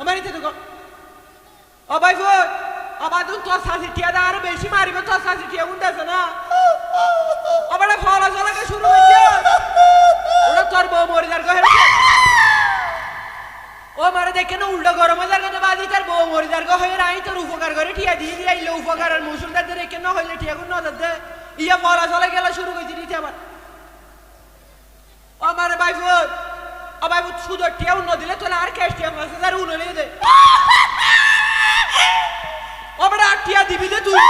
অমারিতে তো অবাই ভোট আমাদের তো সাজিটিয়া দা আরও বেশি মারিবে তো সাজিটিয়া উন্দাছে না? আমার ফলা চলাকে শুরু হয়েছে। ওরা তোর বউ মরে যার গহে ও মারে দেখে না উল্টো গরম যার কেন বাজি তার বউ মরে যার গহে রাই তোর উপকার করে টিয়া দিয়ে দিয়ে আইলে, উপকার আর মুসুল দাদে রেখে না হইলে টিয়া কোন নজর দে। ইয়া ফলা চলা গেলা শুরু করেছি নিতে আমার আমার ভাই বাইফুত সুদর টিয়া উন্ন দিলে তোলে আর ক্যাশ টিয়া পাঁচ হাজার উন্ন লিয়ে দে। ও টিয়া দিবি দে তুই।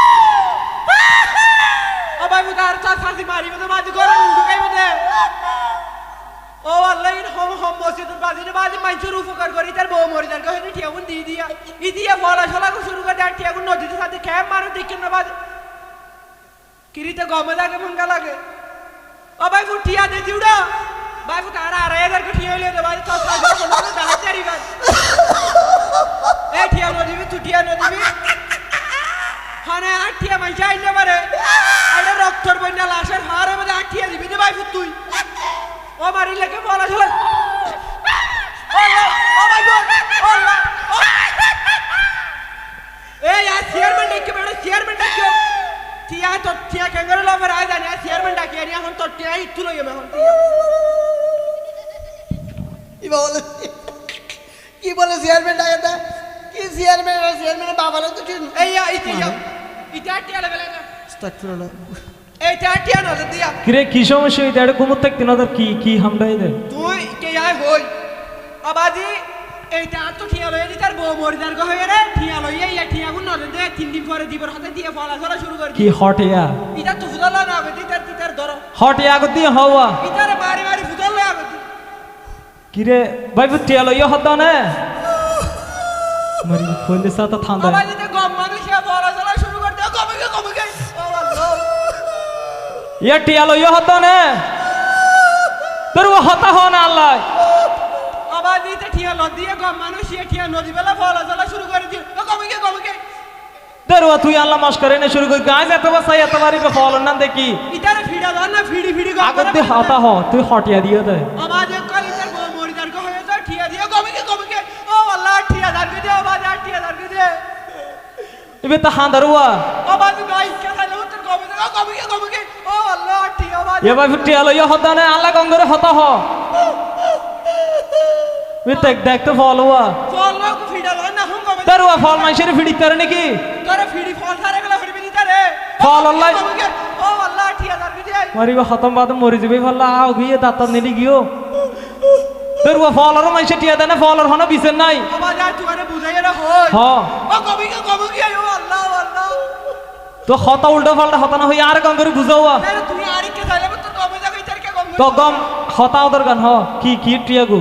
ও বাইফুত আর চার ফাঁসি মারিবে তো মাঝে গরম উল্টো দে। ও আল্লাহ হম হম মসজিদের বাজিরে মানুষের উপকার করি, তার বউ মরে যার কাছে টিয়া গুণ দিয়ে দিয়া। ই দিয়া বলা সলা শুরু করে আর টিয়া গুণ নদীতে সাথে খেয়ে মারো দেখেন না বাজে। কিরিতে গমে লাগে মঙ্গা লাগে। ও ভাই ফু টিয়া দে দিউডা ভাই ফু তারা আড়াই হাজার কে টিয়া হইলে ভাই তো সাইজ করে না দাঁড়া চারি ভাই এ টিয়া নদীবি তুই টিয়া নদীবি হানে আর টিয়া মাইসা আইলে পারে আরে রক্তর বন্যা লাশের হারে মধ্যে আর টিয়া দিবি দে ভাই তুই ও মারি লেগে বলা ভাই ও এই আর চেয়ারম্যান ডাকে বেড়ে চেয়ারম্যান ডাকে টিয়া তো টিয়া কেঙ্গারে লবে রায় জানি আর চেয়ারম্যান ডাকে এখন তো টিয়া ইত্তু লইয়ে এখন কি বলে? কি বলে চেয়ারম্যান ডাকাটা কি চেয়ারম্যান চেয়ারম্যানের বাবারা তো ঠিক এই ইয়া ইতি ইয়া ইটা টিয়া লেভেলে না আস্তাগফিরুল্লাহ। এই টিয়া দিয়া। কিরে কি সমস্যা? হইতে এটা কুমুর থাকতে না কি তুই কে আয় হই? আবাজি এইটা তো ঠিয়া লইয়ে দিতার বউ মরিদার গো হয়ে রে। ঠিয়া লইয়ে ইয়া ঠিয়া নজর দে তিন দিন পরে দিবর হাতে দিয়ে ফলা চলা শুরু করে কি হট ইয়া ইটা তো না ধরো। হওয়া মারি মারি ফুদলা হবে কিরে? ভাই বুটিয়া লইয়া হত না? মারি ফলে সাথে ঠান্ডা আবাজি তে গম মানুষ ইয়া ফলা চলা শুরু করে দে কমে গে কমে গে। ও আল্লাহ ইয়া টিয়া লইয়া হত না? তোর ও হতা হ না আল্লাহ। আবাজি তে ঠিয়া ল দিয়ে গম মানুষ ইয়া ঠিয়া নদী বেলা ফলা চলা শুরু করে দি ও কমে গে কমে গে। ও তুই আল্লাহ মাস করে না শুরু করি। গাছ এত বাসাই এত বাড়ি ফল না দেখি। ইটারে ফিডা দাও না ফিডি ফিডি আগত হতা হ তুই হটিয়া দিয়ে দে। ও আল্লাহ ঠিয়া আবাজ। এ ভাই টিয়া লইয়া হত না আল্লাহ গঙ্গরে হত হ। দেখ দেখ তো ফল হওয়া ফল ও ফল মাইসের ফিড়ি তার নাকি? ফল ফল আল্লাহ- মারিবা খতম বাদ মরি যাবে ভাল্লা আও গিয়ে দাঁত নেলি গিও তোর ফলর মাইসে টিয়া দেনা ফলর হন বিছেন নাই। আবাজ আর তোমারে বুঝাইয়া রে হই তো হতা উল্টো পাল্টা হতা না হই আর বুঝাওয়া কমে যাবে ইতার কে কমে তো গম হতা গান হ। কি কি টিয়া গো